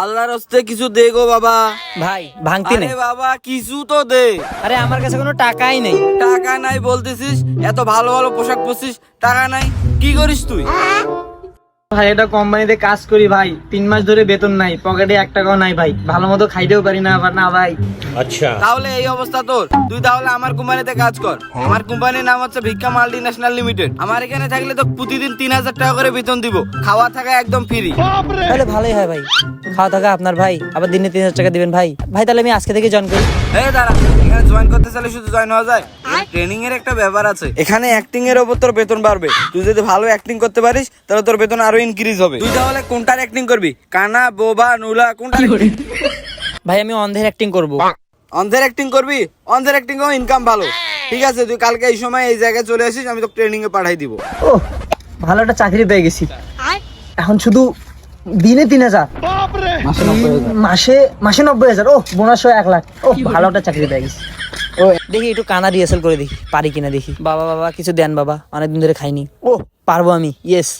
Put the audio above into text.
আল্লাহর হস্তে কিছু দে গো বাবা। ভাই ভাঙতি নেই। আরে বাবা কিছু তো দে। আরে আমার কাছে কোনো টাকাই নেই। টাকা নাই বলতেছিস এত ভালো ভালো পোশাক পরছিস টাকা নাই। কি করিস তুই? ভাই এটা কোম্পানিতে কাজ করি ভাই। তিন মাস ধরে বেতন নাই পকেটে এক টাকাও নাই ভাই। ভালো মতো খাইতেও পারি না আবার না ভাই। তাহলে এই অবস্থা তোর। তুই তাহলে আমার কোম্পানিতে কাজ কর। আমার কোম্পানির নাম হচ্ছে ভিক্ষা মাল্টি ন্যাশনাল লিমিটেড। আমার এখানে থাকলে তো প্রতিদিন তিন হাজার টাকা করে বেতন দিব। খাওয়া থাকা একদম ফ্রি তাহলে ভালোই হয় ভাই। খাওয়া থাকা আপনার ভাই আবার দিনে তিন হাজার টাকা দিবেন ভাই। ভাই তাহলে আমি আজকে থেকে জয়েন করি। এই দাঁড়া এখানে জয়েন করতে চাইলে শুধু জয়েন হওয়া যায়। ট্রেনিং এর একটা ব্যাপার আছে। এখানে অ্যাক্টিং এর উপর তোর বেতন বাড়বে। তুই যদি ভালো অ্যাক্টিং করতে পারিস তাহলে তোর বেতন আরও ইনক্রিজ হবে। তুই তাহলে কোনটার অ্যাক্টিং করবি? কানা বোবা নুলা কোনটা? ভাই আমি অন্ধের অ্যাক্টিং করব। অন্ধের অ্যাক্টিং করবি? অন্ধের অ্যাক্টিং ও ইনকাম ভালো। ঠিক আছে তুই কালকে এই সময় এই জায়গায় চলে আসিস আমি তোকে ট্রেনিং এ পাঠাই দিব। ও ভালো একটা চাকরি পেয়ে গেছি। এখন শুধু দিনে তিন হাজার। মাসে মাসে নব্বই হাজার। ও বোনাস এক লাখ। ও ভালো একটা চাকরি পেয়ে গেছি। ও দেখি একটু কানা রিহার্সাল করে দেখি পারি কিনা দেখি। বাবা বাবা কিছু দেন বাবা অনেকদিন ধরে খাইনি। ও পারব আমি ইয়েস